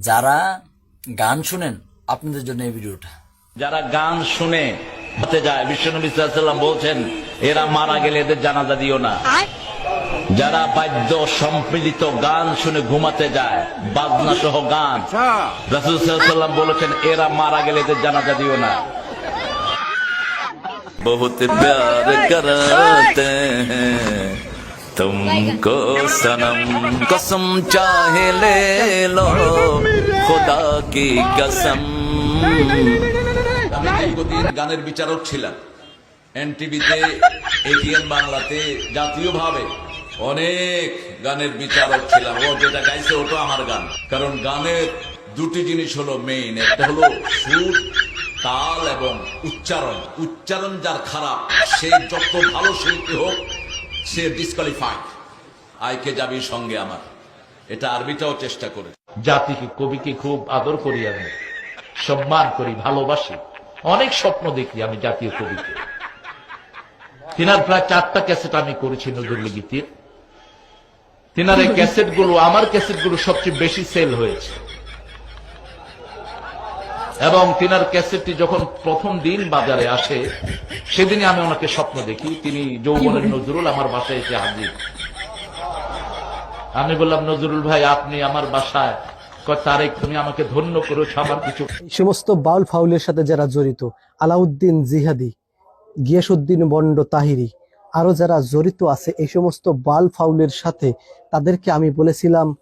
যারা গান শুনেন আপনাদের জন্য এই ভিডিওটা। যারা গান শুনে হতে যায় বিশ্বনবী সাল্লাম বলছেন এরা মারা গেলে এদের জানাজা দিও না। যারা বাদ্য সম্মিলিত গান শুনে ঘুমাতে যায় বাজনা সহ গান আচ্ছা। রাসুল বলেছেন এরা মারা গেলে এদের জানাজা দিও না। বহুত প্যার করতে হ্যাঁ तुमको सनम कसम चाहे ले लो खुदा की कसम আমি দীর্ঘদিন গানের বিচারক ছিলাম এনটিভিতে এটিএন বাংলাতে জাতীয়ভাবে অনেক গানের বিচারক ছিলাম ও যেটা গাইছে ওটা আমার গান কারণ গানের দুটি জিনিস হলো মেইন একটা হলো সুর তাল এবং উচ্চারণ উচ্চারণ যার খারাপ সে যত ভালো শিল্পী হোক সে ডিসকোয়ালিফাইড আইকে যাবি সঙ্গে আমার। এটা আরবিটাও চেষ্টা করে। জাতিকে, কবিকে খুব আদর করি আমি, সম্মান করি, ভালোবাসি। অনেক স্বপ্ন দেখি আমি জাতীয় কবিকে। তিনার প্রায় চারটা ক্যাসেট আমি করেছি নজরুল গীতির। তিনার এই ক্যাসেটগুলো আমার ক্যাসেটগুলো সবচেয়ে বেশি সেল হয়েছে। এবং তিনার ক্যাসেটটি যখন প্রথম দিন বাজারে আসে, সেদিনই আমি ওনাকে স্বপ্ন দেখি। তিনি যৌবনের নজরুল, আমার বাসায় এসে হাজির। আমি বললাম, নজরুল ভাই, আপনি আমার বাসায়। সমস্ত বাউল ফাউলের সাথে যারা জড়িত, আলাউদ্দিন জিহাদি গিয়াসুদ্দিন বন্ড তাহিরি, আরও যারা জড়িত আছে, এই সমস্ত বাল ফাউলের সাথে তাদেরকে আমি বলেছিলাম,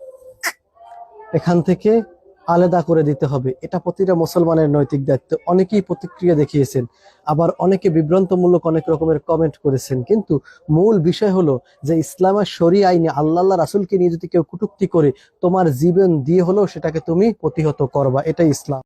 এখান থেকে আলাদা করে দিতে হবে। এটা প্রতিটা মুসলমানের নৈতিক দায়িত্ব। অনেকেই প্রতিক্রিয়া দেখিয়েছেন, আবার অনেকে বিভ্রান্তমূলক অনেক রকমের কমেন্ট করেছেন। কিন্তু মূল বিষয় হলো যে ইসলামের শরী আইনে আল্লাহ রাসুলকে নিয়ে যদি কেউ কুটুক্তি করে, তোমার জীবন দিয়ে হলেও সেটাকে তুমি প্রতিহত করবা। এটাই ইসলাম।